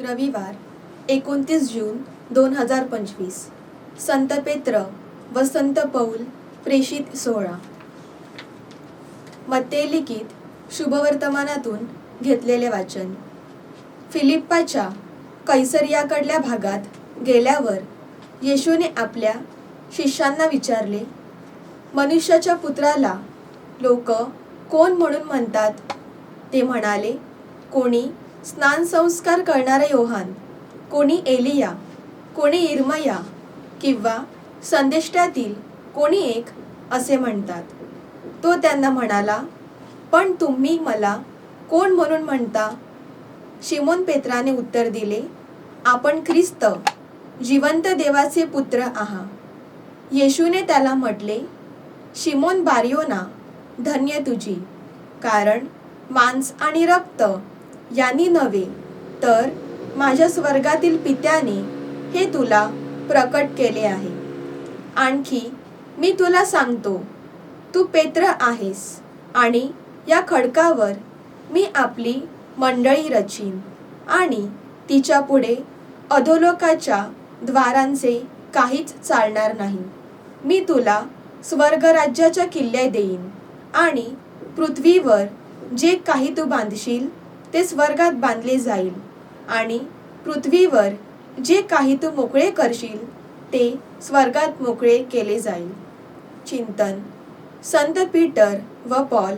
रविवार एकोणतीस जून दोन हजार पंचवीस. संत पेत्र व संत पौल प्रेषित सोहळा. मत्ते लिखित शुभवर्तमानातून घेतलेले वाचन. फिलिप्पाच्या कैसरियाकडल्या भागात गेल्यावर येशूने आपल्या शिष्यांना विचारले मनुष्याच्या पुत्राला लोक कोण म्हणून म्हणतात? ते म्हणाले कोणी स्नान संस्कार करणारा योहान. कोणी एलिया कोणी इर्मया किंवा संदेष्ट्यातील कोणी एक असे म्हणतात. तो त्यांना म्हणाला पण तुम्ही मला कोण म्हणून म्हणता? शिमोन पेत्राने उत्तर दिले आपण ख्रिस्त जिवंत देवाचे पुत्र आहात येशूने त्याला म्हटले शिमोन बारियोना धन्य तुझी कारण मांस आणि रक्त यांनी नव्हे तर माझ्या स्वर्गातील पित्याने हे तुला प्रकट केले आहे. आणखी मी तुला सांगतो तू पेत्र आहेस आणि या खडकावर मी आपली मंडळी रचीन आणि तिच्या पुढे अधोलोकाच्या द्वारांचे काहीच चालणार नाही. मी तुला स्वर्गराज्याच्या किल्ल्या देईन आणि पृथ्वीवर जे काही तू बांधशील ते स्वर्गात बांधले जाईल. आणि पृथ्वीवर जे काही तू मोकळे करशील ते स्वर्गात मोकळे केले जाईल. चिंतन. संत पीटर व पॉल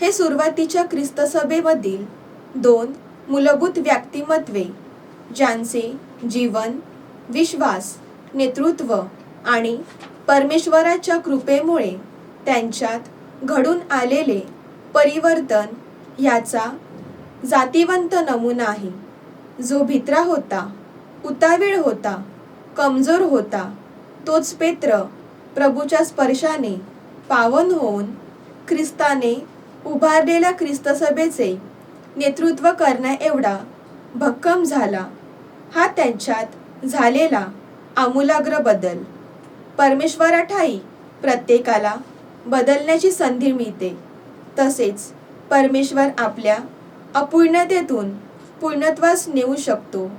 हे सुरुवातीच्या ख्रिस्तसभेमधील दोन मूलभूत व्यक्तिमत्वे ज्यांचे जीवन विश्वास नेतृत्व आणि परमेश्वराच्या कृपेमुळे त्यांच्यात घडून आलेले परिवर्तन याचा जातीवंत नमुना आहे. जो भित्रा होता उतावीळ होता कमजोर होता तोच पेत्र प्रभूच्या स्पर्शाने पावन होऊन ख्रिस्ताने उभारलेल्या ख्रिस्तसभेचे नेतृत्व करण्याएवढा भक्कम झाला हा त्यांच्यात झालेला आमूलाग्र बदल. परमेश्वराठाई प्रत्येकाला बदलण्याची संधी मिळते. तसेच परमेश्वर आपल्या अपूर्णतेतून पूर्णत्वास नेऊ शकतो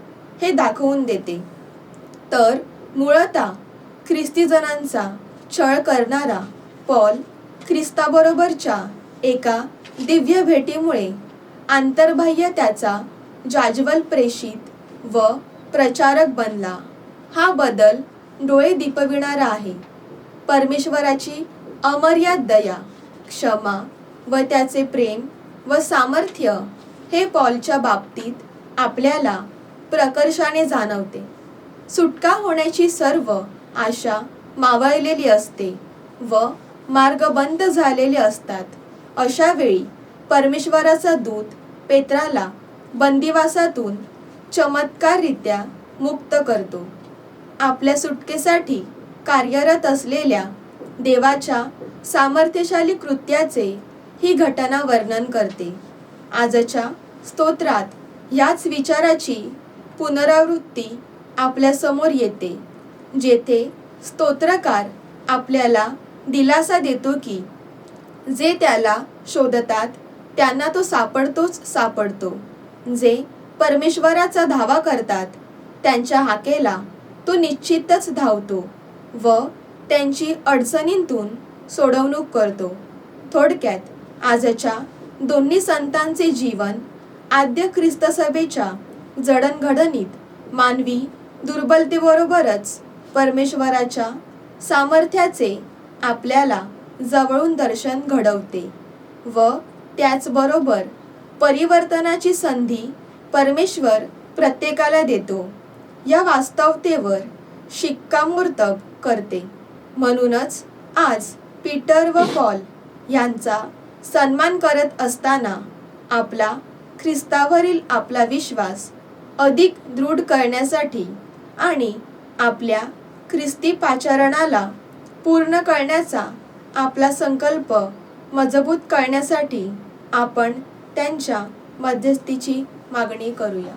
हे दाखवून देते. तर मुळतः ख्रिस्तीजनांचा छळ करणारा पॉल ख्रिस्ताबरोबरच्या एका दिव्य भेटीमुळे आंतरबाह्य त्याचा जाज्वल प्रेषित व प्रचारक बनला. हा बदल डोळे दिपविणारा आहे. परमेश्वराची अमर्याद दया क्षमा व त्याचे प्रेम व सामर्थ्य हे पॉलच्या बाबतीत आपल्याला प्रकर्षाने जाणवते. सुटका होण्याची सर्व आशा मावळलेली असते व मार्ग बंद झालेले असतात. अशा वेळी परमेश्वराचा दूत पेत्राला बंदिवासातून चमत्काररित्या मुक्त करतो. आपल्या सुटकेसाठी कार्यरत असलेल्या देवाच्या सामर्थ्यशाली कृत्याचे ही घटना वर्णन करते. आजच्या स्तोत्रात याच विचाराची पुनरावृत्ती आपल्यासमोर येते जेथे स्तोत्रकार आपल्याला दिलासा देतो की जे त्याला शोधतात त्यांना तो सापडतोच सापडतो. जे परमेश्वराचा धावा करतात त्यांच्या हाकेला तो निश्चितच धावतो व त्यांची अडचणींतून सोडवणूक करतो. थोडक्यात आजच्या दोन्ही संतांचे जीवन आद्य ख्रिस्तसभेच्या जडणघडणीत मानवी दुर्बलतेबरोबरच परमेश्वराच्या सामर्थ्याचे आपल्याला जवळून दर्शन घडवते व त्याचबरोबर परिवर्तनाची संधी परमेश्वर प्रत्येकाला देतो. या वास्तवतेवर शिक्कामोर्तब करते. म्हणूनच आज पीटर व पॉल यांचा सन्मान करत असताना आपला ख्रिस्तावरील आपला विश्वास अधिक दृढ करण्यासाठी आणि आपल्या ख्रिस्ती पाचारणाला पूर्ण करण्याचा आपला संकल्प मजबूत करण्यासाठी आपण त्यांच्या मध्यस्थीची मागणी करूया.